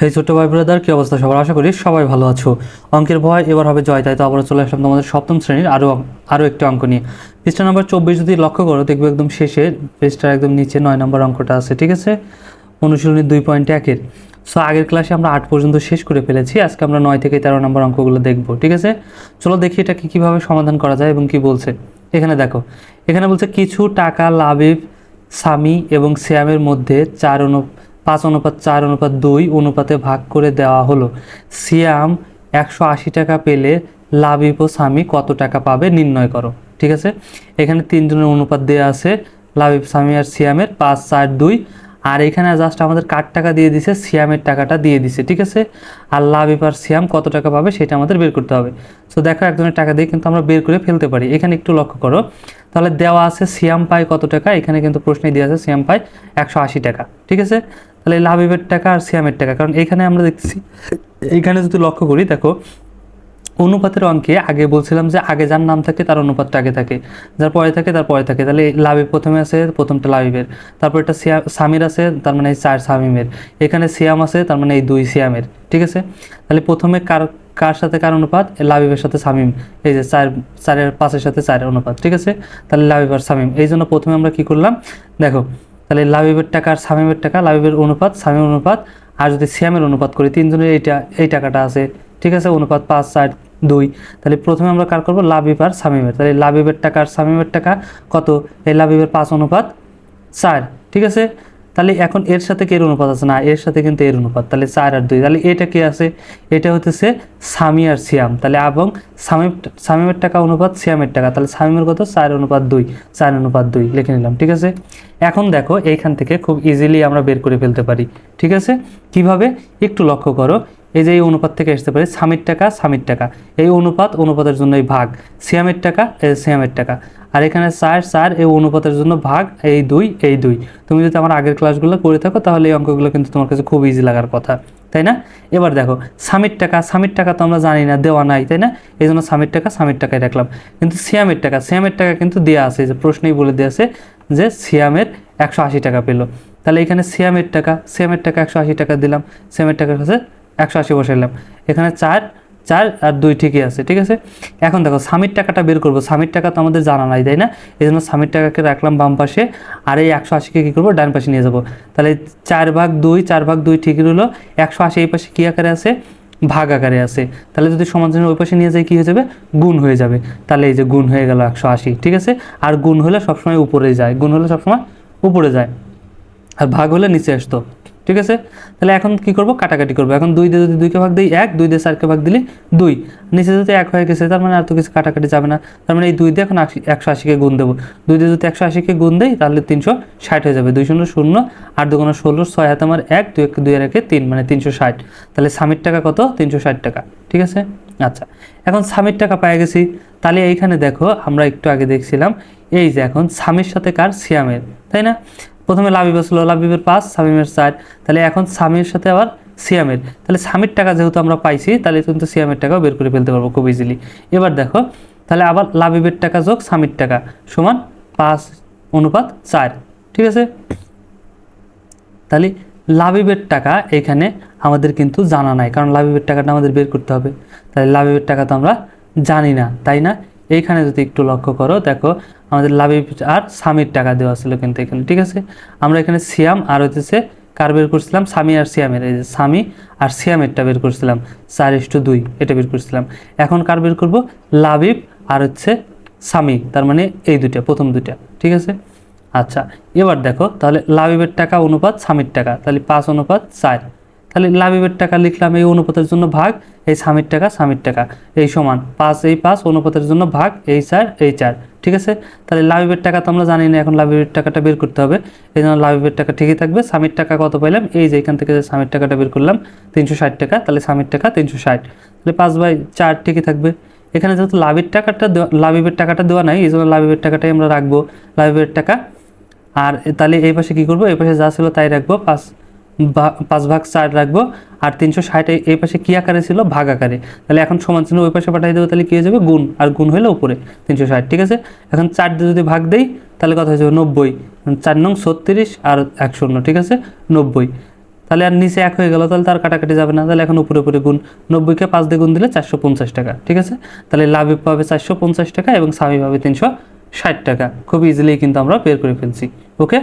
হে ছোট্ট ভাই ব্রাদার, কি অবস্থা সবার? আশা করি সবাই ভালো আছো। অঙ্কের ভয় এবার হবে জয়, তাই তো আবার চলে আসলাম তোমাদের সপ্তম শ্রেণির আরও আরও একটি অঙ্ক নিয়ে। পৃষ্ঠা নম্বর চব্বিশ যদি লক্ষ্য করো, দেখবে একদম শেষে পৃষ্ঠার একদম নিচে নয় নম্বর অঙ্কটা আছে, ঠিক আছে? অনুশীলনী দুই পয়েন্ট একের সো আগের ক্লাসে আমরা আট পর্যন্ত শেষ করে ফেলেছি। আজকে আমরা নয় থেকে তেরো নম্বর অঙ্কগুলো দেখব, ঠিক আছে? চলো দেখি এটাকে কীভাবে সমাধান করা যায় এবং কি বলছে। এখানে দেখো, এখানে বলছে, কিছু টাকা লাবিব সামি এবং শ্যামের মধ্যে চার অনু পাঁচ অনুপাত চার অনুপাত দুই অনুপাতে ভাগ করে দেওয়া হলো। সিয়াম একশো আশি টাকা পেলে লাবিব স্বামী কত টাকা পাবে নির্ণয় করো, ঠিক আছে? এখানে তিনজনের অনুপাত দেওয়া আছে লাবিব স্বামী আর সিয়ামের পাঁচ, চার, দুই। আর এখানে জাস্ট আমাদের কার টাকা দিয়ে দিছে? সিয়ামের টাকাটা দিয়ে দিছে, ঠিক আছে? আর লাবিব আর সিয়াম কত টাকা পাবে সেটা আমাদের বের করতে হবে। সো দেখো একজনের টাকা দিয়ে কিন্তু আমরা বের করে ফেলতে পারি। এখানে একটু লক্ষ্য করো। তাহলে দেওয়া আছে সিয়াম পায় কত টাকা? এখানে কিন্তু প্রশ্নে দেওয়া আছে সিয়াম পায় একশো আশি টাকা, ঠিক আছে? তাহলে লাবিবের টাকা আর সিয়ামের টাকা। কারণ এখানে আমরা দেখতেছি, এইখানে যদি লক্ষ্য করি, দেখো, অনুপাতের অঙ্কে আগে বলছিলাম যে আগে যার নাম থাকে তার অনুপাতটা আগে থাকে। যার পরে থাকে তার পরে থাকে। তাহলে লাবিব প্রথমে আছে প্রথমটা লাবিবের তারপর এটা সিয়া সামির আছে, তার মানে এই চার সামিমের। এখানে সিয়াম আছে, তার মানে এই দুই সিয়ামের। ঠিক আছে? তাহলে প্রথমে কার কার সাথে কার অনুপাত? লাবিবের সাথে সামিম। এই যে চার চারের পাঁচের সাথে চারের অনুপাত। ঠিক আছে? তাহলে লাবিব আর সামিম। এই জন্য প্রথমে আমরা কি করলাম? দেখো তাহলে লাবিবের টাকা আর সামিমের টাকা, লাবিবের অনুপাত, সামিমের অনুপাত, আর যদি শ্যামের অনুপাত করি, তিনজনের এইটা, এই টাকাটা আছে। ঠিক আছে? অনুপাত পাঁচ চার দুই। তাহলে প্রথমে আমরা কার করব? লাবিব আর সামিমের। তাহলে লাবিবের টাকা আর সামিমের টাকা কত? এই লাবিবের পাঁচ অনুপাত চার। ঠিক আছে? তাহলে এখন এর সাথে কি এর অনুপাত আছে? না, এর সাথে কিন্তু এর অনুপাত। তাহলে চার আর দুই। তাহলে এটা কি আছে? এটা হতেছে সামি আর সিয়াম। তাহলে এবং সামিম সামিমের টাকা অনুপাত সিয়ামের টাকা। তাহলে সামিমের কত? চার অনুপাত দুই। চার অনুপাত দুই। লিখে নিলাম, ঠিক আছে? এখন দেখো, এইখান থেকে খুব ইজিলি আমরা বের করে ফেলতে পারি, ঠিক আছে? কীভাবে? একটু লক্ষ্য করো। এই যে এই অনুপাত থেকে আসতে পারে স্বামীর টাকা স্বামীর টাকা। এই অনুপাত অনুপাতের জন্য এই ভাগ। সিয়ামের টাকা এই সিয়ামের টাকা। আর এখানে চার চার, এই অনুপাতের জন্য ভাগ, এই দুই এই দুই। তুমি যদি আমার আগের ক্লাসগুলো করে থাকো, তাহলে এই অঙ্কগুলো কিন্তু তোমার কাছে খুব ইজি লাগার কথা, তাই না? এবার দেখো স্বামীর টাকা স্বামীর টাকা তো আমরা জানি না, দেওয়া নাই, তাই না? এই জন্য স্বামীর টাকা স্বামীর টাকায় রাখলাম। কিন্তু সিয়ামের টাকা সিয়ামের টাকা কিন্তু দেওয়া আছে যে প্রশ্নেই বলে দেওয়া আছে যে সিয়ামের একশো আশি টাকা পেল। তাহলে এখানে সিয়ামের টাকা সিয়ামের টাকা একশো আশি টাকা দিলাম, সিয়ামের টাকার কাছে একশো আশি বসাইলাম এখানে চার চার আর দুই ঠিকই আছে, ঠিক আছে? এখন দেখো, স্বামীর টাকাটা বের করব। স্বামীর টাকা তো আমাদের জানা নাই, তাই না? এই জন্য স্বামীর টাকাকে রাখলাম বাম পাশে, আর এই একশো আশিকে কী করব? ডান পাশে নিয়ে যাব। তাহলে চার ভাগ দুই, চার ভাগ দুই ঠিকই রইল। একশো আশি এই পাশে কী আকারে আছে? ভাগ আকারে আছে। তাহলে যদি সমান চিহ্ন ওই পাশে নিয়ে যাই, কী হয়ে যাবে? গুণ হয়ে যাবে। তাহলে এই যে গুণ হয়ে গেল একশো আশি, ঠিক আছে? আর গুণ হলে সবসময় উপরে যায়। গুণ হলে সবসময় উপরে যায়। আর ভাগ হলে নিচে আসতো। ঠিক আছে? তাহলে এখন কি করব? কাটাকাটি করব। এখন দুই দিয়ে যদি দুইকে ভাগ দিই এক, দুই দিয়ে চারকে ভাগ দিলে দুই। নিচে যদি এক হয়ে গেছে, তার মানে আর তো কিছু কাটাকাটি যাবে না। তার মানে এই দুই দিয়ে এখন একশো আশিকে গুণ দেবো। দুই দিয়ে যদি একশো আশিকে গুণ দেই, তাহলে তিনশো ষাট হয়ে যাবে। দুই শূন্য শূন্য, আট দুগুণ ষোলো, ছয় হাতে আমার এক, দুই এক, দুই আর একে তিন মানে তিনশো ষাট। তাহলে স্বামীর টাকা কত? তিনশো ষাট টাকা। ঠিক আছে? আচ্ছা। এখন স্বামীর টাকা পেয়ে গেছি। তাহলে এইখানে দেখো, আমরা একটু আগে দেখছিলাম, এই যে এখন স্বামীর সাথে কার? সিয়ামের। তাই না? প্রথমে লাবিব ছিল লাবিবের পাঁচ সামিমের চার তাহলে এখন স্বামীর সাথে আবার সিয়ামের। তাহলে স্বামীর টাকা যেহেতু আমরা পাইছি, তাহলে কিন্তু সিয়ামের টাকাও বের করে ফেলতে পারব খুব ইজিলি এবার দেখো, তাহলে আবার লাবিবের টাকা যোগ স্বামীর টাকা সমান পাঁচ অনুপাত চার, ঠিক আছে? তাহলে লাবিবের টাকা এখানে আমাদের কিন্তু জানা নাই, কারণ লাবিবের টাকাটা আমাদের বের করতে হবে। তাহলে লাবিবের টাকা তো আমরা জানি না, তাই না? এইখানে যদি একটু লক্ষ্য করো, দেখো আমাদের লাবিব আর স্বামীর টাকা দেওয়া ছিল কিন্তু এখানে, ঠিক আছে? আমরা এখানে সিয়াম আর হইতেছে কার বের করছিলাম? স্বামী আর সিয়ামের, এই যে স্বামী আর সিয়ামেরটা বের করছিলাম, চার ইস্টু দুই, এটা বের করছিলাম। এখন কার বের করব? লাবিব আর হচ্ছে স্বামী তার মানে এই দুইটা, প্রথম দুইটা, ঠিক আছে? আচ্ছা এবার দেখো, তাহলে লাবিবের টাকা অনুপাত স্বামীর টাকা, তাহলে পাঁচ অনুপাত চার। তাহলে লাবিবের টাকা লিখলাম এই অনুপাতের জন্য ভাগ, এই স্বামীর টাকা স্বামীর টাকা। এই সমান পাঁচ, এই পাঁচ, অনুপাতের জন্য ভাগ, এই চার এই চার। ঠিক আছে? তাহলে লাবিবের টাকা তো আমরা জানি না, এখন লাবিবের টাকাটা বের করতে হবে। এই জন্য লাবিবের টাকা ঠিকই থাকবে। স্বামীর টাকা কত পাইলাম? এই যে এখান থেকে যে স্বামীর টাকাটা বের করলাম, তিনশো ষাট টাকা, তাহলে স্বামীর টাকা তিনশো ষাট। তাহলে পাঁচ বাই চার ঠিকই থাকবে। এখানে যেহেতু লাভের টাকাটা লাবিবের টাকাটা দেওয়া নাই, এই জন্য লাবিবের টাকাটাই আমরা রাখব। লাবিবের টাকা, আর তাহলে এই পাশে কী করব? এই পাশে যা ছিল তাই রাখব, পাঁচ পাঁচ ভাগ চার রাখব, আর তিনশো ষাট এই পাশে কী আকারে ছিল? ভাগ আকারে। তাহলে এখন সমান চিহ্ন ওই পাশে পাঠিয়ে দেবো, তাহলে কী হয়ে যাবে? গুণ। আর গুণ হলে উপরে, তিনশো ষাট, ঠিক আছে? এখন চার দিয়ে যদি ভাগ দেই, তাহলে কত হয়ে যাবে? নব্বই। চার নং ছত্রিশ আর এক শূন্য, ঠিক আছে? নব্বই। তাহলে আর নিচে এক হয়ে গেল, তাহলে তার কাটাকাটি যাবে না। তাহলে এখন উপরে উপরে গুণ। নব্বইকে পাঁচ দিয়ে গুণ দিলে চারশো পঞ্চাশ টাকা, ঠিক আছে? তাহলে লাভে পাবে চারশো পঞ্চাশ টাকা এবং স্বামী পাবে তিনশো ষাট টাকা। খুব ইজিলি কিন্তু আমরা বের করে ফেলছি ওকে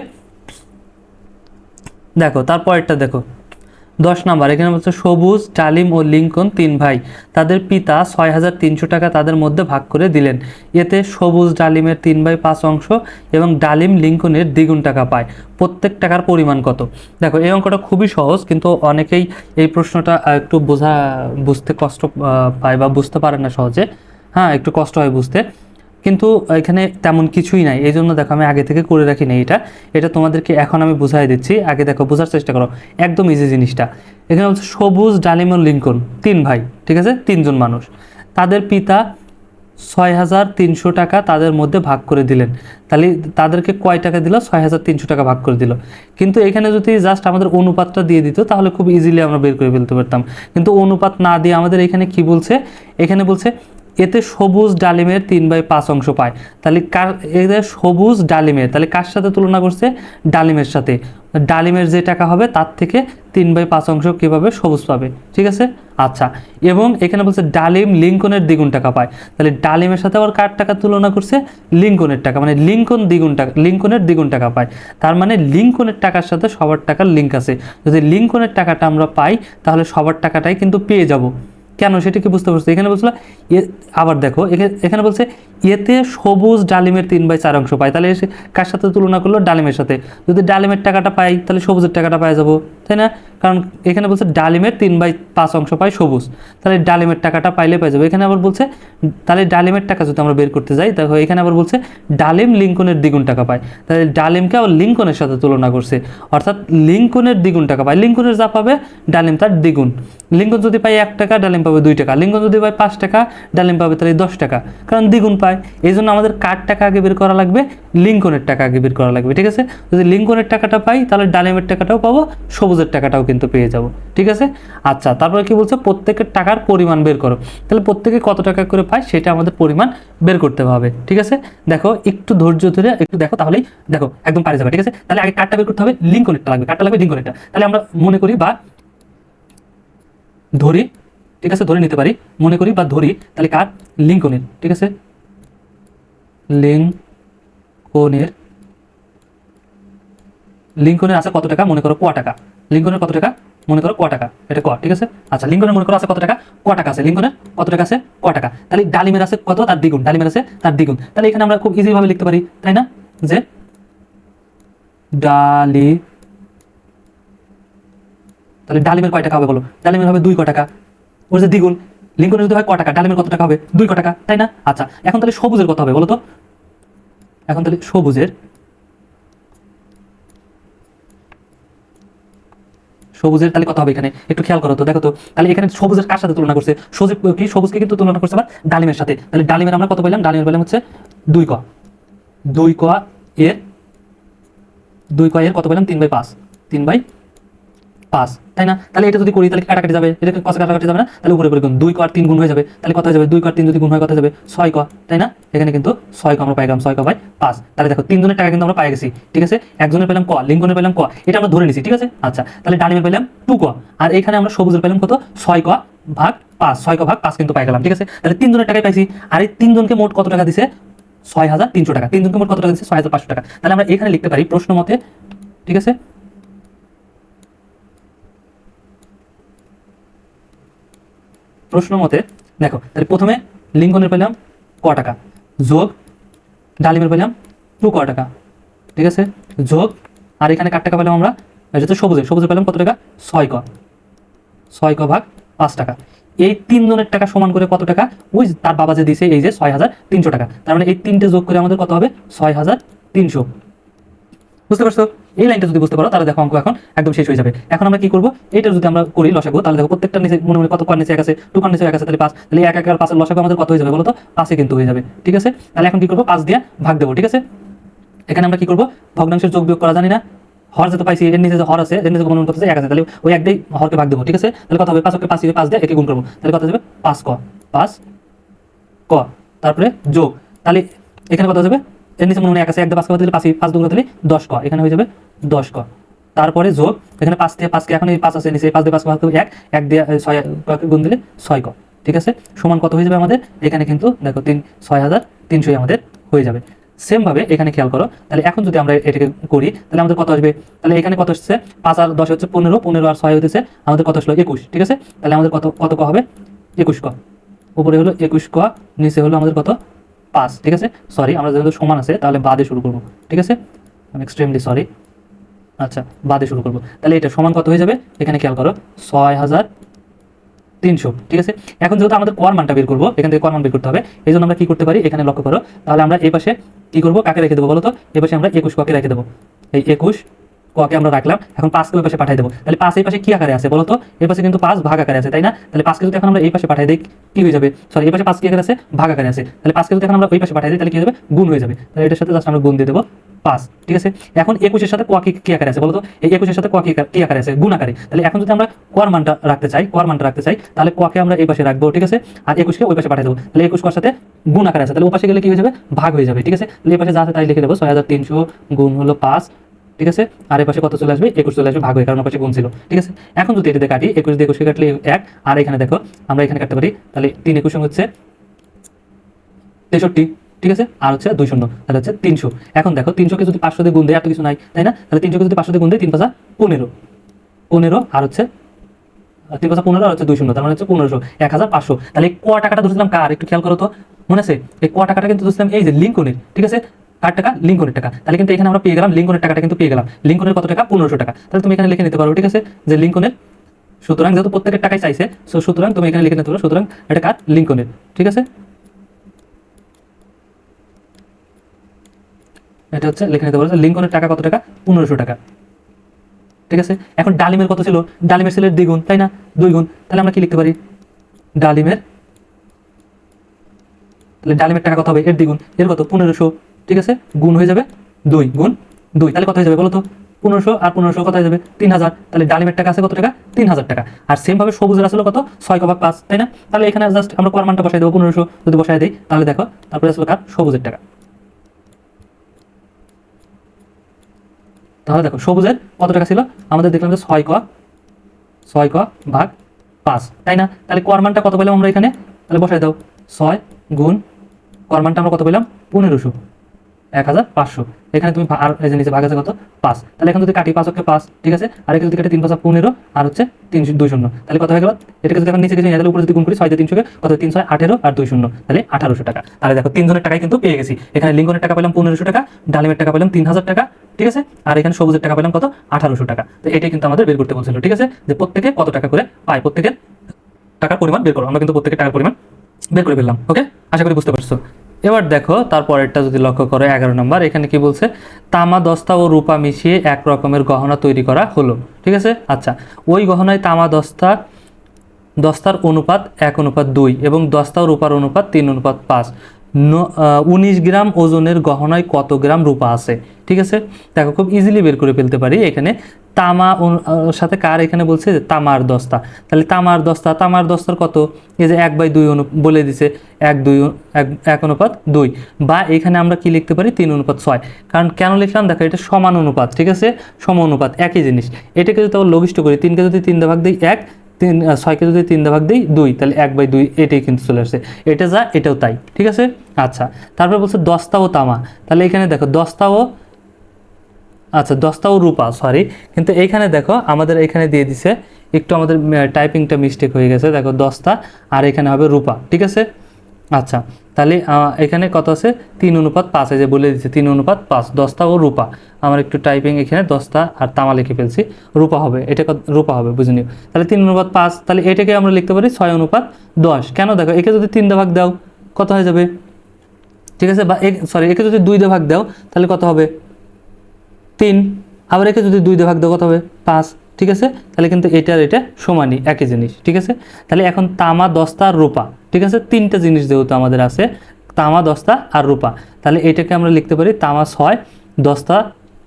দেখো, তারপরেরটা দেখো। দশ নাম্বার, এখানে বলছে সবুজ, ডালিম ও লিঙ্কন তিন ভাই। তাদের পিতা ছয় হাজার তিনশো টাকা তাদের মধ্যে ভাগ করে দিলেন। এতে সবুজ, ডালিমের তিন ভাই পাঁচ অংশ এবং ডালিম, লিঙ্কনের দ্বিগুণ টাকা পায়। প্রত্যেক টাকার পরিমাণ কত? দেখো, এই অঙ্কটা খুবই সহজ, কিন্তু অনেকেই এই প্রশ্নটা একটু বোঝা, বুঝতে কষ্ট পায় বা বুঝতে পারে না সহজে। হ্যাঁ একটু কষ্ট হয় বুঝতে। কিন্তু এখানে তেমন কিছুই নাই। এই জন্য দেখো আমি আগে থেকে করে রাখি নাই এটা। এটা তোমাদেরকে এখন আমি বুঝাই দিচ্ছি। আগে দেখো, বোঝার চেষ্টা করো। একদম ইজি জিনিসটা। এখানে হচ্ছে সবুজ ডালিম ও লিঙ্কন, তিন ভাই, ঠিক আছে? তিনজন মানুষ। তাদের পিতা ছয় হাজার তিনশো টাকা তাদের মধ্যে ভাগ করে দিলেন। তাহলে তাদেরকে কয় টাকা দিল? ছয় হাজার তিনশো টাকা ভাগ করে দিল। কিন্তু এখানে যদি জাস্ট আমাদের অনুপাতটা দিয়ে দিত, তাহলে খুব ইজিলি আমরা বের করে ফেলতে পারতাম। কিন্তু অনুপাত না দিয়ে আমাদের এখানে কি বলছে? এখানে বলছে এতে সবুজ ডালিমের তিন বাই পাঁচ অংশ পায়। তাহলে কার এদের সবুজ ডালিমের তাহলে কার সাথে তুলনা করছে? ডালিমের সাথে। ডালিমের যে টাকা হবে, তার থেকে তিন বাই পাঁচ অংশ কীভাবে সবুজ পাবে? ঠিক আছে? আচ্ছা। এবং এখানে বলছে ডালিম লিঙ্কনের দ্বিগুণ টাকা পায়। তাহলে ডালিমের সাথে আবার কার টাকা তুলনা করছে? লিঙ্কনের টাকা। মানে লিঙ্কন দ্বিগুণ টাকা লিঙ্কনের দ্বিগুণ টাকা পায়। তার মানে লিঙ্কনের টাকার সাথে সবার টাকার লিঙ্ক আছে। যদি লিঙ্কনের টাকাটা আমরা পাই, তাহলে সবার টাকাটাই কিন্তু পেয়ে যাব। কেন? সেটা কি বুঝতে পারছ? এখানে বলছিল আবার দেখো, এখে- এখানে বলছে, এতে সবুজ ডালিমের তিন বাই চার অংশ পায় তাহলে কার সাথে তুলনা করল? ডালিমের সাথে। যদি ডালিমের টাকাটা পাই, তাহলে সবুজের টাকাটা পাই যাব। তাই না? কারণ এখানে বলছে ডালিমের তিন বাই পাঁচ অংশ পাই সবুজ। তাহলে ডালিমের টাকাটা পাইলে পাই যাব। এখানে আবার বলছে, তাহলে ডালিমের টাকা যদি আমরা বের করতে যাই, দেখো এখানে আবার বলছে ডালিম লিঙ্কনের দ্বিগুণ টাকা পায়। তাহলে ডালিমকে আবার লিঙ্কনের সাথে তুলনা করছে। অর্থাৎ লিঙ্কনের দ্বিগুণ টাকা পায়। লিঙ্কনের যা পাবে, ডালিম তার দ্বিগুণ। লিঙ্কন যদি পাই এক টাকা, ডালিম পাবে দুই টাকা। লিঙ্কন যদি পাই পাঁচ টাকা, ডালিম পাবে তাহলে দশ টাকা। কারণ দ্বিগুণ পায়। এই জন্য আমাদের কার টাকা আগে বের করা লাগবে? লিঙ্কনের টাকা আগে বের করা লাগবে। ঠিক আছে? যদি লিঙ্কনের টাকাটা পাই, তাহলে ডালিমের টাকাটাও পাবো সবুজের টাকাটাও কিন্তু পেয়ে যাব, ঠিক আছে? আচ্ছা তারপরে কি বলছে? প্রত্যেকের টাকার পরিমাণ বের করো। তাহলে প্রত্যেকে কত টাকা করে পায়? সেটা আমাদের পরিমাণ বের করতে হবে, ঠিক আছে? দেখো, একটু ধৈর্য ধরে, একটু দেখো, তাহলেই দেখো, একদম পারে যাবে, ঠিক আছে? তাহলে আগে কার্ডটা বের করতে হবে লিঙ্কনেরটা লাগবে। কার্ডটা লাগবে লিঙ্কনেরটা তাহলে আমরা মনে করি বা ধরি, ঠিক আছে? ধরে নিতে পারি। মনে করি বা ধরি, তাহলে কার? লিঙ্কনের ঠিক আছে? লিঙ্কনের লিঙ্কনের আছে কত টাকা? মনে করো ক টাকা। লিঙ্কনের কত টাকা? মনে করো ক টাকা। এটা ক, ঠিক আছে? আচ্ছা লিঙ্কনের মনে করো আছে কত টাকা? ক টাকা আছে। লিঙ্কনের কত টাকা আছে? ক টাকা। তাহলে ডালিমের আছে কত? তার দ্বিগুণ। ডালিমের আছে তার দ্বিগুণ। তাহলে এখানে আমরা খুব ইজি ভাবে লিখতে পারি, তাই না? যে ডালি, তাহলে ডালিমের কয় টাকা হবে বলো? ডালিমের হবে দুই ক টাকা। ওর যে দ্বিগুণ, লিঙ্কনের যদি হয় ক টাকা, ডালিমের কত টাকা হবে? দুই ক টাকা, তাই না? আচ্ছা এখন তাহলে সবুজের কত হবে বলো তো? এখন তাহলে সবুজের সবুজের তাহলে কথা হবে এখানে। একটু খেয়াল করো তো, দেখো তো, তাহলে এখানে সবুজের কার সাথে তুলনা করছে? সবুজ কি সবুজকে কিন্তু তুলনা করছে আবার ডালিমের সাথে। তাহলে ডালিমের আমরা কত পেলাম ডালিমের পেলাম হচ্ছে দুই ক। দুই ক এর, দুই ক এর কত পেলাম তিন বাই পাঁচ। তিন বাই পাঁচ তাই না? তাহলে এটা যদি করি, তাহলে কাটাকাটি যাবে? এটা কষে কাটাকাটি যাবে না? তাহলে উপরে উপরে দুই ক তিন গুণ হয়ে যাবে। তাহলে কত যাবে? দুই ক তিন যদি গুণ হয়, কত যাবে? ছয় ক, তাই না? এখানে কিন্তু ছয় ক আমরা পাই গেলাম, ছয় ক বাই পাঁচ। তাহলে দেখো তিনজনের টাকা কিন্তু আমরা পাই গেছি, ঠিক আছে? একজনের পেলাম ক লিঙ্গনের পেলাম ক, এটা আমরা ধরে নিছি, ঠিক আছে? আচ্ছা তাহলে ডালিমের পেলাম টু ক, আর এখানে আমরা সবুজের পেলাম কত? ছয় ক ভাগ পাঁচ, ছয় ক ভাগ পাঁচ কিন্তু পাই গেলাম, ঠিক আছে? তাহলে তিনজনের টাকায় পাইছি, আর এই তিনজনকে মোট কত টাকা দিছে? ছয় হাজার তিনশো টাকা। তিনজনকে মোট কত টাকা দিচ্ছে ছয় হাজার পাঁচশো টাকা। তাহলে আমরা এখানে লিখতে পারি প্রশ্ন মতে, ঠিক আছে? প্রশ্ন মতে, দেখো, তাহলে প্রথমে লিঙ্কনের পেলাম ক টাকা, যোগ ডালিমের পেলাম টু ক টাকা, ঠিক আছে? যোগ, আর এখানে কার টাকা পেলাম আমরা? এটা তো সবুজের সবুজের পেলাম কত টাকা? ছয় ক ছয় ক ভাগ পাঁচ টাকা। এই তিনজনের টাকা সমান করে কত টাকা? ওই তার বাবা যে দিছে এই যে ছয় হাজার তিনশো টাকা। তার মানে এই তিনটে যোগ করে আমাদের কত হবে? ছয় হাজার তিনশো। বুঝতে পারছ? এই লাইনটা যদি বুঝতে পারো, তাহলে দেখো অঙ্ক এখন একদম শেষ হয়ে যাবে। এখন আমরা কি করব? এটা যদি আমরা করি, লসাগু, তাহলে দেখো প্রত্যেকটা নিচে মনে মনে কত কার নিচে এক আছে? টু কার নিচে এক আছে, তাহলে পাঁচ। তাহলে এক এক আর পাঁচের লসাগু আমাদের কত হয়ে যাবে বলো তো পাঁচে কিন্তু হয়ে যাবে, ঠিক আছে? তাহলে এখন কি করব? পাঁচ দিয়ে ভাগ দেবো, ঠিক আছে? এখানে আমরা কি করব? ভগ্নাংশের যোগ বিয়োগ করা জানি না। হর যেতে পাইছি, এর নিচে যে হর আছে, এর নিচে মনে করতেছে এক আছে। তাহলে ওই এক দিয়ে হরকে ভাগ দেবো, ঠিক আছে? তাহলে কত হবে? পাঁচ পাঁচ দিয়ে পাঁচ দিয়ে একে গুণ করব। তাহলে কত যাবে? পাঁচ ক। পাঁচ ক। তারপরে যোগ। তাহলে এখানে কত যাবে? এর নিচে মনে মনে এক আছে, এক দিয়ে পাঁচ ক দিলে পাঁচ পাঁচ দুগুলো দিলে দশ ক। এখানে হয়ে যাবে দশ ক। তারপরে যোগ, এখানে পাঁচ দিয়ে পাঁচকে, এখন এই পাঁচ আছে, নিচে পাঁচ দিয়ে পাঁচ করলে এক এক দিয়ে ছয় গুণ দিলে ছয় ক। ঠিক আছে? সমান কত হয়ে যাবে আমাদের? এখানে কিন্তু দেখো তিন, ছয় হাজার তিনশোই আমাদের হয়ে যাবে। সেম ভাবে এখানে খেয়াল করো, তাহলে এখন যদি আমরা এটাকে করি, তাহলে আমাদের কত আসবে? তাহলে এখানে কত আসছে? পাঁচ আর দশ হচ্ছে পনেরো পনেরো আর ছয় হতেছে আমাদের কত আসলো? একুশ। ঠিক আছে? তাহলে আমাদের কত কত ক হবে? একুশ ক। উপরে হলো একুশ ক, নিচে হলো আমাদের কত? পাঁচ। ঠিক আছে? সরি আমরা যেহেতু সমান আছে, তাহলে বাদে শুরু করব। ঠিক আছে? আমি এক্সট্রিমলি সরি আচ্ছা বাদে শুরু করব। তাহলে এটা সমান কত হয়ে যাবে? এখানে খেয়াল করো, ছয় হাজার তিনশো, ঠিক আছে? এখন যেহেতু আমাদের কর মানটা বের করব, এখান থেকে কর মান বের করতে হবে, এই জন্য আমরা কি করতে পারি? এখানে লক্ষ্য করো, তাহলে আমরা এই পাশে কি করব? কাকে রেখে দেবো বলো তো? এই পাশে আমরা একুশ ককে রেখে দেবো। এই একুশ ককে আমরা রাখলাম, এখন পাঁচকে ওই পাশে পাঠিয়ে দেবো। তাহলে পাঁচ এই পাশে কি আকারে আছে বলো তো? এই পাশে কিন্তু পাঁচ ভাগ আকারে আছে, তাই না? তাহলে পাঁচকে যদি এখন আমরা এই পাশে পাঠিয়ে দিই, কি হয়ে যাবে? সরি এই পাশে পাঁচ কি আকারে আছে? ভাগ আকারে আছে। তাহলে পাঁচকে যদি এখন আমরা ওই পাশে পাঠিয়ে দিই, তাহলে কি হবে গুণ হয়ে যাবে। তাহলে এটার সাথে জাস্ট আমরা গুণ দিয়ে দেবো। পাঁচ, ঠিক আছে? এখন একুশের সাথে কি কি আকারে আছে বলতো? এই একুশের সাথে কি কি আকারে আছে? গুণ আকারে। তাহলে এখন যদি আমরা কোয়ার মানটা রাখতে চাই, কোয়ার মানটা রাখতে চাই, তাহলে কোয়াকে আমরা এই পাশে রাখব, ঠিক আছে? আর একুশকে ওই পাশে পাঠিয়ে দেবো। তাহলে একুশ কোয়ার সাথে গুণ আকারে আছে। তাহলে ও পাশে গেলে কি হয়ে যাবে? ভাগ হয়ে যাবে, ঠিক আছে? তাহলে এই পাশে যা আছে তাই লিখে দেবো। ছয় হাজার তিনশো গুণ হলো পাঁচ, ঠিক আছে? আর এই পাশে কত চলে আসবে? একুশ চলে আসবে, ভাগ হয়ে কারণ পাশে গুণ ছিল, ঠিক আছে? এখন যদি এটাতে কাটি, একুশ দিয়ে একুশকে কাটলে এক, আর এখানে দেখো, আমরা এখানে কাটতে পারি, তাহলে তিন একুশ হচ্ছে তেষট্টি। ঠিক আছে? আর হচ্ছে দুই শূন্য, তাহলে হচ্ছে তিনশো এখন দেখো তিনশোকে যদি পাঁচশো দিয়ে গুণ দেয় আর তো কিছু নাই, তাই না? তাহলে তিনশোকে যদি পাঁচশো দিয়ে গুণ দেয়, তিন পাঁচা পনেরো। পনেরো আর হচ্ছে, তিন পাঁচা পনেরো আর হচ্ছে দুই শূন্য, তার মানে হচ্ছে পনেরোশো, এক হাজার পাঁচশো। তাহলে ক টাকাটা ধরেছিলাম কার? একটু খেয়াল করো তো, মনে আছে? এই ক টাকাটা কিন্তু ধরেছিলাম এই যে লিঙ্কনের ঠিক আছে? কার টাকা? লিঙ্কনের টাকা। তাহলে কিন্তু এখানে আমরা পেয়ে গেলাম লিঙ্কনের টাকাটা কিন্তু পেয়ে গেলাম। লিঙ্কনের কত টাকা? পনেরোশো টাকা। তাহলে তুমি এখানে লিখে নিতে পারো, ঠিক আছে? যে লিঙ্কনের সুতরাং যেহেতু প্রত্যেকের টাকাই চাইছে সো সুতরাং তুমি এখানে লিখে নিতে পারো, সুতরাং এটা কার? লিঙ্কনের ঠিক আছে? এটা হচ্ছে লিখে নিতে যে লিঙ্কনের টাকা কত টাকা? পনেরোশো টাকা। ঠিক আছে? এখন ডালিমের কত ছিল? ডালিমের ছিল দ্বিগুণ, তাই না? দুই গুণ তাহলে আমরা কি লিখতে পারি? ডালিমের, তাহলে ডালিমের টাকা কত হবে? এর দ্বিগুণ। এর কত? পনেরোশো। ঠিক আছে? গুণ হয়ে যাবে দুই। গুণ দুই। তাহলে কত হয়ে যাবে বলো তো? পনেরোশো আর পনেরোশো কত হয়ে যাবে? তিন হাজার তাহলে ডালিমের টাকা আছে কত টাকা? তিন হাজার টাকা। আর সেম ভাবে সবুজের আসলে কত? ছয় কবাক পাঁচ, তাই না? তাহলে এখানে জাস্ট আমরা কোয়ার মানটা বসাই দেবো, পনেরোশো যদি বসাই দিই, তাহলে দেখো, তারপরে আসলে কার? সবুজের টাকা। তাহলে দেখো, সবুজের কত টাকা ছিল? আমাদের দেখলাম যে ছয় ক ছয় ক ভাগ পাঁচ, তাই না? তাহলে কর্মানটা কত পেলাম আমরা এখানে? তাহলে বসাই দাও, ছয় গুণ কর্মানটা আমরা কত পেলাম? পনেরোশো। এক হাজার পাঁচশো। এখানে তুমি আর এই যে নিচে ভাগ আছে কত? পাঁচ। তাহলে এখানে যদি কাটি পাঁচ অক্ষে পাঁচ, ঠিক আছে? আর এখানে যদি কাটি তিন পাঁচা পনেরো, আর হচ্ছে তিন দুই শূন্য। তাহলে কত হয়ে গেল? এটাকে যদি এখন নিচে কিছু তাহলে উপরে যদি গুণ করি ছয় তিনশোকে কত তিন ছয়, আঠেরো, আর দুই শূন্য। তাহলে আঠারোশো টাকা। তাহলে দেখো, তিনজনের টাকাই কিন্তু পেয়ে গেছি। এখানে লিঙ্গনের টাকা পেলাম পনেরোশো টাকা, ডালিমের টাকা পেলাম তিন হাজার টাকা, ঠিক আছে? আর এখানে সবুজের টাকা পেলাম কত? আঠারোশো টাকা। তো এটাই কিন্তু আমাদের বের করতে বলছিল, ঠিক আছে? যে প্রত্যেকে কত টাকা করে পায়? প্রত্যেকের টাকার পরিমাণ বের করো। আমরা কিন্তু প্রত্যেকের টাকার পরিমাণ বের করে ফেললাম, ওকে? আশা করি বুঝতে পারছ। এবার দেখো, তারপরেরটা যদি লক্ষ্য করে, এগারো নম্বর, এখানে কি বলছে? তামা দস্তা ও রূপা মিশিয়ে এক রকমের গহনা তৈরি করা হলো, ঠিক আছে? আচ্ছা ওই গহনায় তামা দস্তা, দস্তার অনুপাত এক, অনুপাত দুই এবং দস্তা ও রূপার অনুপাত তিন, অনুপাত পাঁচ। উনিশ গ্রাম ওজনের গহনায় কত গ্রাম রূপা আছে? ঠিক আছে? দেখো, খুব ইজিলি বের করে ফেলতে পারি এখানে। তামা সাথে কার এখানে বলছে যে তামার দস্তা। তাহলে তামার দস্তা, তামার দস্তার কত? এই যে এক বাই দুই বলে দিছে, এক দুই এক অনুপাত দুই। বা এখানে আমরা কি লিখতে পারি? তিন অনুপাত ছয়। কারণ কেন লিখলাম? দেখো, এটা সমান অনুপাত, ঠিক আছে? সম অনুপাত, একই জিনিস। এটাকে যদি তাও লঘিষ্ঠ করি, তিনকে যদি তিন ভাগ দিই, এক। তিন ছয়কে যদি তিন ভাগ দিই, দুই, তাহলে এক বাই দুই, এটাই কিন্তু চলে আসছে এটা যা, এটাও তাই, ঠিক আছে? আচ্ছা তারপরে বলছে দস্তা ও তামা। তাহলে এখানে দেখো দশটাও আচ্ছা দশটাও রূপা সরি কিন্তু এইখানে দেখো, আমাদের এখানে দিয়ে দিছে, একটু আমাদের টাইপিংটা মিস্টেক হয়ে গেছে। দেখো, দশটা, আর এখানে হবে রূপা, ঠিক আছে? আচ্ছা তাহলে এখানে কত আছে? তিন অনুপাত পাঁচ যে বলে দিচ্ছে তিন অনুপাত পাঁচ দস্তা ও রূপা। আমার একটু টাইপিং এখানে দস্তা আর তামা লিখে ফেলছি। রূপা হবে, এটা রূপা হবে, বুঝে নিও। তাহলে তিন অনুপাত পাঁচ, তাহলে এটাকে আমরা লিখতে পারি ছয় অনুপাত দশ। কেন দেখো, একে যদি তিন ভাগ দাও, কত হয়ে যাবে? ঠিক আছে? বা সরি একে যদি দুই ভাগ দাও, তাহলে কত হবে? তিন। আবার একে যদি দুই ভাগ দাও, কত হবে? পাঁচ। ঠিক আছে? তাহলে কিন্তু এটা আর এটা সমানই, একই জিনিস। ঠিক আছে? তাহলে এখন তামা দস্তা আর রূপা। ঠিক আছে? তিনটা জিনিস যেহেতু আমাদের আছে, তামা, দস্তা আর রূপা। তাহলে এটাকে আমরা লিখতে পারি তামা ছয়, দস্তা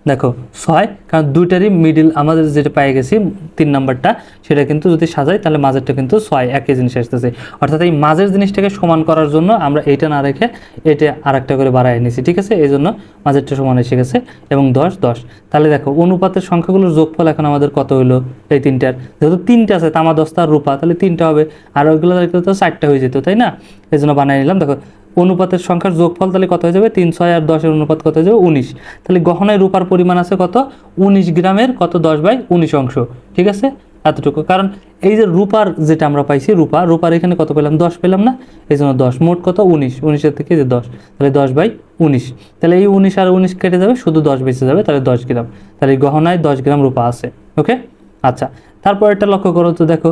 দেখো, ছয়, কারণ দুইটারই মিডিল আমাদের যেটা পেয়ে গেছি, তিন নাম্বারটা সেটা কিন্তু যদি সাজাই, তাহলে মাঝেরটা কিন্তু ছয়, একই জিনিস আসতেছে। অর্থাৎ এই মাঝের জিনিসটাকে সমান করার জন্য আমরা এইটা না রেখে এটা আর একটা করে বাড়াই নিছি, ঠিক আছে? এই জন্য মাঝেরটা সমান এসে গেছে, এবং দশ দশ। তাহলে দেখো, অনুপাতের সংখ্যাগুলোর যোগফল এখন আমাদের কত হলো এই তিনটার। যেহেতু তিনটা আছে তামা দস্তা আর রূপা, তাহলে তিনটা হবে। আর ওইগুলো তো চারটা হয়ে যেত, তাই না? এই জন্য বানিয়ে নিলাম। দেখো অনুপাতের সংখ্যার যোগফল তাহলে কত হয়ে যাবে? তিন, ছয় আর দশের অনুপাত কত হয়ে যাবে? উনিশ। তাহলে গহনায় রূপার পরিমাণ আছে কত? উনিশ গ্রামের কত? দশ বাই উনিশ অংশ। ঠিক আছে? এতটুকু। কারণ এই যে রূপার যেটা আমরা পাইছি, রূপা, রূপার এখানে কত পেলাম? দশ পেলাম না? এই জন্য দশ। মোট কত? উনিশ। উনিশের থেকে যে দশ। তাহলে দশ বাই উনিশ। তাহলে এই উনিশ আর উনিশ কেটে যাবে, শুধু দশ বেঁচে যাবে, তাহলে দশ গ্রাম। তাহলে গহনায় দশ গ্রাম রূপা আছে। ওকে? আচ্ছা। তারপর এটা লক্ষ্য করো তো দেখো।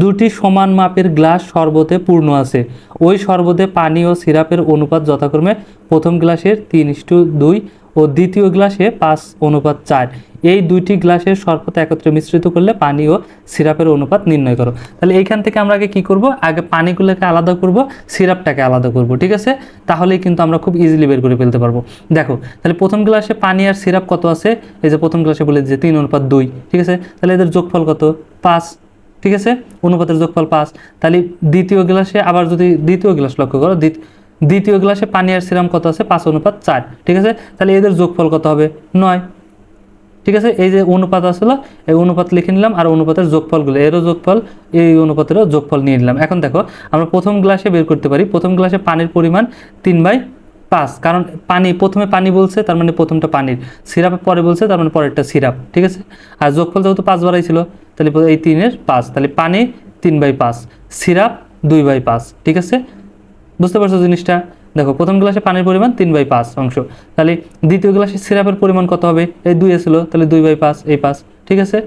দুটি সমান মাপের গ্লাস শরবতে পূর্ণ আছে। ওই শরবতে পানি ও সিরাপের অনুপাত যথাক্রমে প্রথম গ্লাসের তিন ইস্টু দুই ও দ্বিতীয় গ্লাসে পাঁচ অনুপাত চার। এই দুইটি গ্লাসের শরবত একত্রে মিশ্রিত করলে পানি ও সিরাপের অনুপাত নির্ণয় করো। তাহলে এইখান থেকে আমরা আগে কি করব? আগে পানিগুলোকে আলাদা করব, সিরাপটাকে আলাদা করব, ঠিক আছে? তাহলেই কিন্তু আমরা খুব ইজিলি বের করে ফেলতে পারব। দেখো, তাহলে প্রথম গ্লাসে পানি আর সিরাপ কত আছে? এই যে প্রথম গ্লাসে বলে যে তিন অনুপাত দুই, ঠিক আছে? তাহলে এদের যোগফল কত? পাঁচ ঠিক আছে? অনুপাতের যোগফল পাঁচ। তাহলে দ্বিতীয় গ্লাসে আবার যদি দ্বিতীয় গ্লাস লক্ষ্য করো দ্বিতীয় গ্লাসে পানি আর সিরাম কত আছে? পাঁচ অনুপাত চার। ঠিক আছে? তাহলে এদের যোগফল কত হবে? নয়। ঠিক আছে? এই যে অনুপাত আসলো এই অনুপাত লিখে নিলাম আর অনুপাতের যোগফলগুলো, এরও যোগফল, এই অনুপাতেরও যোগফল নিয়ে নিলাম। এখন দেখো, আমরা প্রথম গ্লাসে বের করতে পারি। প্রথম গ্লাসে পানির পরিমাণ তিন বাই পাঁচ কারণ পানি, প্রথমে পানি বলছে, তার মানে প্রথমটা পানির। সিরাপের পরে বলছে, তার মানে পরেরটা সিরাপ, ঠিক আছে? আর যোগফল যেহেতু পাঁচ বারাই ছিল, তাহলে এই তিনের পাঁচ, তাহলে পানি তিন বাই পাঁচ, সিরাপ দুই বাই পাঁচ, ঠিক আছে? বুঝতে পারছ জিনিসটা? দেখো, প্রথম গ্লাসে পানির পরিমাণ তিন বাই পাঁচ অংশ, তাহলে দ্বিতীয় গ্লাসে সিরাপের পরিমাণ কত হবে? এই দুই ছিল, তাহলে দুই বাই পাঁচ, এই পাঁচ, ঠিক আছে?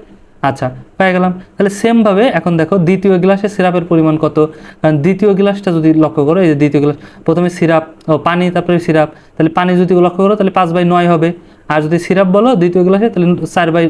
আচ্ছা পেয়ে গেলাম। তাহলে সেমভাবে এখন দেখো দ্বিতীয় গ্লাসে সিরাপের পরিমাণ কত। কারণ দ্বিতীয় গ্লাসটা যদি লক্ষ্য করো, এই যে দ্বিতীয় গ্লাস, প্রথমে সিরাপ, ও পানি, তারপরে সিরাপ। তাহলে পানি যদি লক্ষ্য করো, তাহলে পাঁচ বাই নয় হবে। আর যদি সিরাপ বলো দ্বিতীয় গ্লাসে, তাহলে চার বাই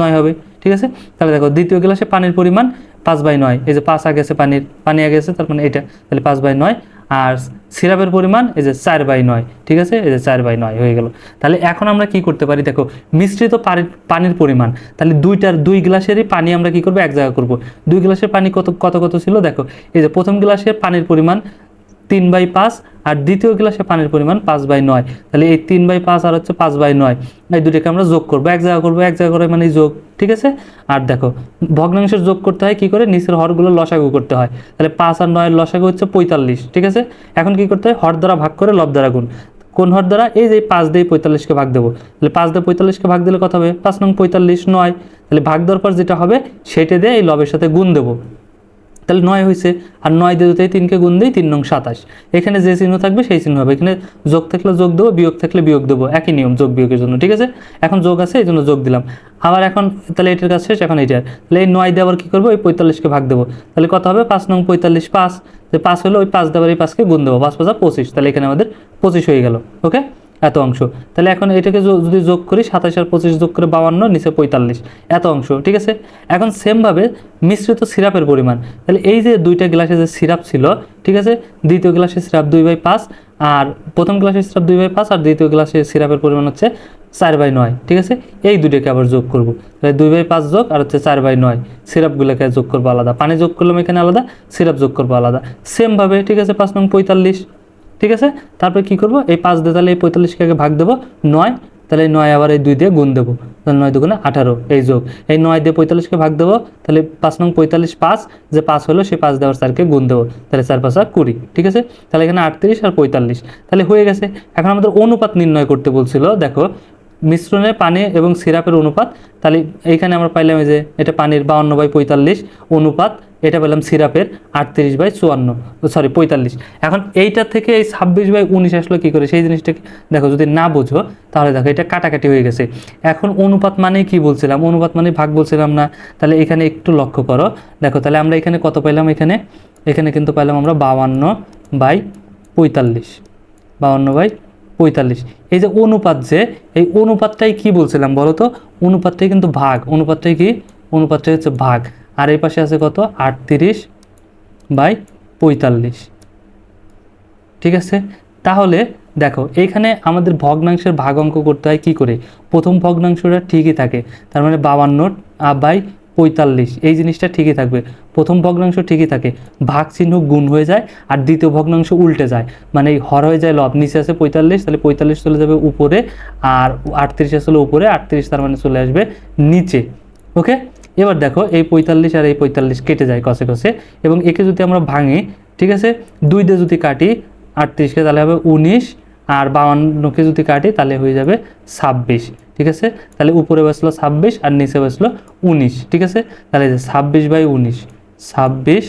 নয় হবে। ঠিক আছে? তাহলে দেখো দ্বিতীয় গ্লাসে পানির পরিমাণ পাঁচ বাই নয়। এই যে পাঁচ আগে আছে পানির, পানি আগে আছে, তার মানে এটা তাহলে পাঁচ বাই নয়। আর সিরাপের পরিমাণ এই যে চার বাই নয়, ঠিক আছে? এই যে চার বাই নয় হয়ে গেল। তাহলে এখন আমরা কি করতে পারি? দেখো, মিশ্রিত পানি- পানির পরিমাণ। তাহলে দুইটার দুই গ্লাসেরই পানি আমরা কি করব? এক জায়গায় করব। দুই গ্লাসের পানি কত কত কত ছিল? দেখো, এই যে প্রথম গ্লাসের পানির পরিমাণ তিন বাই পাঁচ আর দ্বিতীয় গ্লাসে পানির পরিমাণ পাঁচ বাই নয়। তাহলে এই তিন বাই পাঁচ আর হচ্ছে পাঁচ বাই নয়, এই দুটোকে আমরা যোগ করব। এক জায়গা করব, এক জায়গা করে মানে যোগ, ঠিক আছে? আর দেখো, ভগ্নাংশের যোগ করতে হয় কি করে? নিচের হরগুলো লসাগু করতে হয়। তাহলে পাঁচ আর নয়ের লসাগু হচ্ছে পঁয়তাল্লিশ, ঠিক আছে? এখন কি করতে হয়? হর দ্বারা ভাগ করে লব দ্বারা গুণ। কোন হর দ্বারা? এই যে পাঁচ দিয়ে পঁয়তাল্লিশকে ভাগ দেবো। তাহলে পাঁচ দিয়ে পঁয়তাল্লিশকে ভাগ দিলে কত হবে? পাঁচ নং পঁয়তাল্লিশ নয়। তাহলে ভাগ দেওয়ার পর যেটা হবে, সেটা দিয়ে এই লবের সাথে গুণ দেবো। তাহলে নয় হয়েছে আর নয় দিয়ে যদি তিনকে গুণ দিই, তিন নং সাতাশ। এখানে যে চিহ্ন থাকবে সেই চিহ্ন হবে। এখানে যোগ থাকলে যোগ দেবো, বিয়োগ থাকলে বিয়োগ দেবো। একই নিয়ম যোগ বিয়োগের জন্য, ঠিক আছে? এখন যোগ আছে, এই জন্য যোগ দিলাম। আবার এখন তাহলে এটার কাজ শেষ, এখন এইটার। তাহলে এই নয় আবার কী করব? ওই পঁয়তাল্লিশকে ভাগ দেবো। তাহলে কত হবে? পাঁচ নং পঁয়তাল্লিশ পাঁচ। যে পাঁচ হলো, ওই পাঁচ দেওয়ার এই পাঁচকে গুণ দেবো। পাঁচ পাঁচা পঁচিশ। তাহলে এখানে আমাদের পঁচিশ হয়ে গেল, ওকে? এত অংশ। তাহলে এখন এটাকে যদি যোগ করি সাতাশ আর পঁচিশ যোগ করে বাউান্ন, নিচে পঁয়তাল্লিশ। এত অংশ, ঠিক আছে? এখন সেমভাবে মিশ্রিত সিরাপের পরিমাণ। তাহলে এই যে দুইটা গ্লাসে যে সিরাপ ছিল, ঠিক আছে? দ্বিতীয় গ্লাসে সিরাপ দুই বাই পাঁচ আর প্রথম গ্লাসে সিরাপ দুই বাই পাঁচ আর দ্বিতীয় গ্লাসে সিরাপের পরিমাণ হচ্ছে চার বাই নয়, ঠিক আছে? এই দুইটাকে আবার যোগ করব। তাহলে দুই বাই পাঁচ যোগ আর হচ্ছে চার বাই নয়। সিরাপগুলোকে যোগ করব আলাদা। পানি যোগ করলাম এখানে আলাদা, সিরাপ যোগ করব আলাদা। সেমভাবে ঠিক আছে? পাঁচ নং পঁয়তাল্লিশ ঠিক আছে? তারপরে কি করব? এই পাঁচ দিয়ে তাহলে এই পঁয়তাল্লিশকে ভাগ দেবো, নয়। তাহলে নয় আবার এই দুই দিয়ে গুণ দেবো। তাহলে নয় দুগুণে আঠারো, এই যোগ। এই নয় দিয়ে পঁয়তাল্লিশকে ভাগ দেবো, তাহলে পাঁচ নং পঁয়তাল্লিশ পাঁচ, যে পাঁচ হলো সেই পাঁচ দেওয়ার চারকে গুণ দেবো। তাহলে চার পাঁচা কুড়ি, ঠিক আছে? তাহলে এখানে আটত্রিশ আর পঁয়তাল্লিশ। তাহলে হয়ে গেছে। এখন আমাদের অনুপাত নির্ণয় করতে বলছিল, দেখো, মিশ্রণে পানি এবং সিরাপের অনুপাত। তাহলে এইখানে আমরা পাইলাম যে, এটা পানির বাউন্ন বাই পঁয়তাল্লিশ অনুপাত। এটা পেলাম সিরাপের আটত্রিশ বাই চুয়ান্ন সরি পঁয়তাল্লিশ। এখন এইটা থেকে এই ছাব্বিশ বাই উনিশ আসলো কী করে? সেই জিনিসটাকে দেখো, যদি না বোঝো, তাহলে দেখো এটা কাটাকাটি হয়ে গেছে। এখন অনুপাত মানে কি বলছিলাম? অনুপাত মানে ভাগ বলছিলাম না। তাহলে এখানে একটু লক্ষ্য করো। দেখো, তাহলে আমরা এখানে কত পাইলাম এখানে? এখানে কিন্তু পাইলাম আমরা বাউান্ন বাই পঁয়তাল্লিশ। বাউান্ন বাই পঁয়তাল্লিশ। এই যে অনুপাত যে, এই অনুপাতটাই কি বলছিলাম বলো তো? অনুপাতটাই কিন্তু ভাগ। অনুপাতটাই কি? অনুপাতটাই হচ্ছে ভাগ। আর এই পাশে আছে কত? আটত্রিশ বাই পঁয়তাল্লিশ। ঠিক আছে? তাহলে দেখো, এইখানে আমাদের ভগ্নাংশের ভাগ অঙ্ক করতে হয় কী করে? প্রথম ভগ্নাংশটা ঠিকই থাকে, তার মানে বাবান্ন বাই পঁয়তাল্লিশ। এই জিনিসটা ঠিকই থাকবে। প্রথম ভগ্নাংশ ঠিকই থাকে ভাগ চিহ্ন গুণ হয়ে যায় আর দ্বিতীয় ভগ্নাংশ উল্টে যায়। মানে হর হয়ে যায় লব, নিচে আছে পঁয়তাল্লিশ, তাহলে পঁয়তাল্লিশ চলে যাবে উপরে আর আটত্রিশ আসলে উপরে, আটত্রিশ তার মানে চলে আসবে নিচে। ওকে? এবার দেখো এই পঁয়তাল্লিশ আর এই পঁয়তাল্লিশ কেটে যায় কষে কষে, এবং একে যদি আমরা ভাঙি, ঠিক আছে? দুই দিয়ে যদি কাটি, আটত্রিশকে তাহলে হবে উনিশ, আর বাউান্নকে যদি কাটি, তাহলে হয়ে যাবে ছাব্বিশ, ঠিক আছে? তাহলে উপরে বসল ছাব্বিশ আর নিচে বসল উনিশ, ঠিক আছে? তাহলে ছাব্বিশ বাই উনিশ, ছাব্বিশ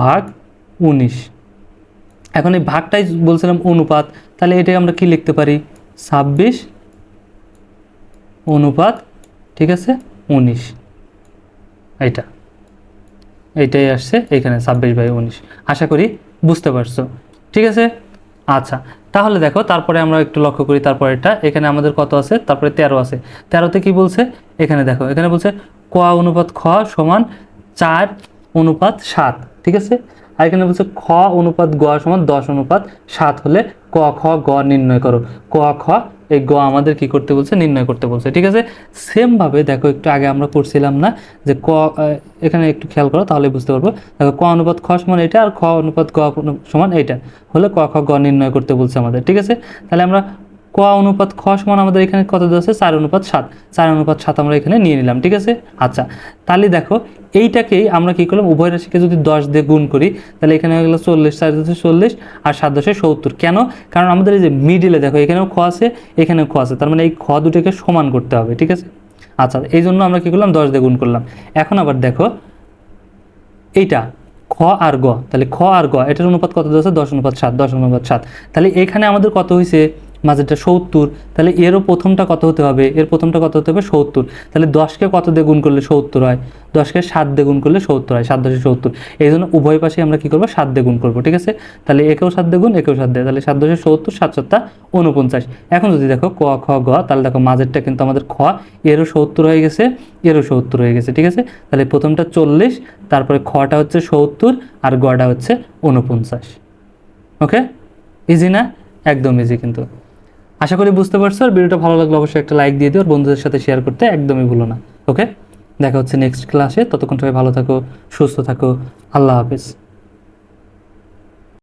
ভাগ উনিশ। এখন এই ভাগটাই বলছিলাম অনুপাত, তাহলে এটাই আমরা কি লিখতে পারি? ছাব্বিশ অনুপাত, ঠিক আছে? উনিশ। এইটা। এইটাই আসছে এখানে ছাব্বিশ বাই উনিশ। আশা করি বুঝতে পারছ। ঠিক আছে? আচ্ছা তাহলে দেখো, তারপরে আমরা একটু লক্ষ্য করি তারপরে এটা এখানে আমাদের কত আছে? তারপরে তেরো আছে। তেরোতে কি বলছে? এখানে দেখো, এখানে বলছে ক অনুপাত খ সমান চার অনুপাত সাত। ঠিক আছে? আর এখানে বলছে খ অনুপাত গ সমান দশ অনুপাত সাত হলে ক, খ, গ নির্ণয় করো। ক, খ, এই গ আমাদের কি করতে বলছে? নির্ণয় করতে বলছে, ঠিক আছে? সেমভাবে দেখো, একটু আগে আমরা করছিলাম না যে ক এখানে একটু খেয়াল করো তাহলে বুঝতে পারব। দেখো, ক অনুপাত খ সমান এটা আর খ অনুপাত গ সমান এইটা। হলে ক, খ, গ নির্ণয় করতে বলছে আমাদের, ঠিক আছে? তাহলে আমরা অনুপাত খ সমান আমাদের এখানে কত দেওয়া আছে? চার অনুপাত সাত। চার অনুপাত সাত আমরা এখানে নিয়ে নিলাম, ঠিক আছে? আচ্ছা তাহলে দেখো, এইটাকেই আমরা কি করলাম? উভয় রাশিকে যদি দশ দিয়ে গুণ করি, তাহলে এখানে হয়ে গেলো চল্লিশ, চার দশে চল্লিশ আর সাত দশে সত্তর। কেন? কারণ আমাদের এই যে মিডিলে দেখো, এখানেও খ আছে, এখানেও খ আছে, তার মানে এই খ দুটোকে সমান করতে হবে, ঠিক আছে? আচ্ছা এই জন্য আমরা কি করলাম? দশ দিয়ে গুণ করলাম। এখন আবার দেখো, এইটা, খ আর গ, তাহলে খ আর গ, এটার অনুপাত কত দেওয়া আছে? দশ অনুপাত সাত, দশ অনুপাত সাত। তাহলে এখানে আমাদের কত হয়েছে মাঝেরটা সত্তর, তাহলে এরও প্রথমটা কত হতে হবে? এর প্রথমটা কত হতে হবে? সত্তর। তাহলে দশকে কত দিয়ে গুণ করলে সত্তর হয়? দশকে সাত দিয়ে গুণ করলে সত্তর হয়, সাত দশে সত্তর। এই জন্য উভয় পাশে আমরা কী করব? সাত দিয়ে গুণ করব, ঠিক আছে? তাহলে একেও সাত দিয়ে গুণ, একেও সাত দিয়ে। তাহলে সাত দশে সত্তর, সাত সাতটা উনপঞ্চাশ এখন যদি দেখো ক, খ, গ, তাহলে দেখো মাঝেরটা কিন্তু আমাদের খ, এরও সত্তর হয়ে গেছে, এরও সত্তর হয়ে গেছে, ঠিক আছে? তাহলে প্রথমটা চল্লিশ, তারপরে খটা হচ্ছে সত্তর, আর গটা হচ্ছে উনপঞ্চাশ ওকে? ইজি না? একদম ইজি কিন্তু। আশা করি বুঝতে পারছ, আর ভিডিওটা ভালো লাগলে অবশ্যই একটা লাইক দিয়ে দিও, আর বন্ধুদের সাথে শেয়ার করতে একদমই ভুলো না ওকে দেখা হচ্ছে নেক্সট ক্লাসে ততক্ষণ সবাই ভালো থাকো, সুস্থ থাকো, আল্লাহ হাফিজ।